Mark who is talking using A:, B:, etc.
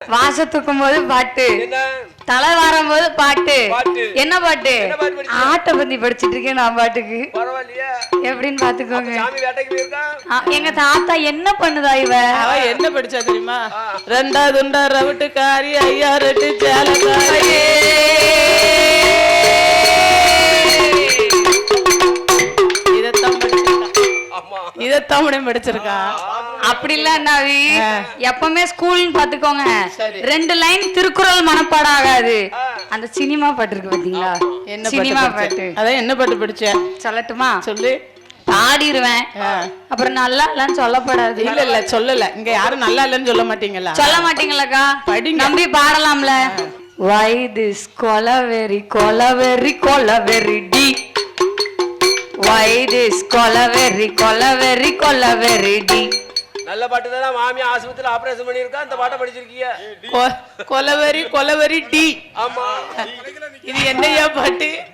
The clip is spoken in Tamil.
A: வாச தூக்கும் போது பாட்டு.
B: என்ன
A: தலை வாரும் போது பாட்டு. என்ன பாட்டு?
B: என்ன பாட்டு படிச்ச?
A: ஆட்டை பத்தி படிச்சிட்டு இருக்கேன் நான் பாட்டுக்கு. எப்படின்னு பாத்துக்கோங்க எங்க தாத்தா என்ன பண்ணுதா இவ?
C: என்ன படிச்சா தெரியுமா? ரெண்டாவது உண்டா ரவுட்டுக்காரி ஐயா ரெட்டு சேலக்காரி இதத்தான் படிச்சிருக்கா.
B: ஆமா.
C: இதத்தான் முடியும் படிச்சிருக்கா
A: அப்படி இல்ல அண்ணாவி எப்பவுமே ஸ்கூல்னு பாத்துக்கோங்க. ரெண்டு லைன் திருக்குறள் மனப்பாடம் ஆகாது அந்த சினிமா பாட்டு இருக்கு பாத்தீங்களா?
C: என்ன
A: சினிமா
C: பாட்டு? அதான் என்ன பாட்டு படிச்ச?
A: சொல்லட்டுமா?
C: சொல்லு.
A: பாடிடுவேன்
C: ஆ.
A: அப்புறம் நல்லா இல்லன்னு சொல்லப்படாது.
C: இல்ல இல்ல சொல்லல. இங்க யாரும் நல்லா இல்லைன்னு சொல்ல மாட்டீங்களா?
A: சொல்ல மாட்டீங்களாக்கா?
C: படிங்க.
A: நம்பி பாடலாம்ல. Why this கொலவெறி கொலவெறி கொலவெறி டி. Why this கொலவெறி கொலவெறி கொலவெறி டி.
B: நல்ல பாட்டு தான் மாமி ஆஸ்பத்திரியில ஆபரேஷன் பண்ணியிருக்கா அந்த பாட்டை படிச்சிருக்கீங்க.
C: கொ- கொலவெறி கொலவெறி டி.
B: ஆமா.
C: இது என்னையா பாட்டு?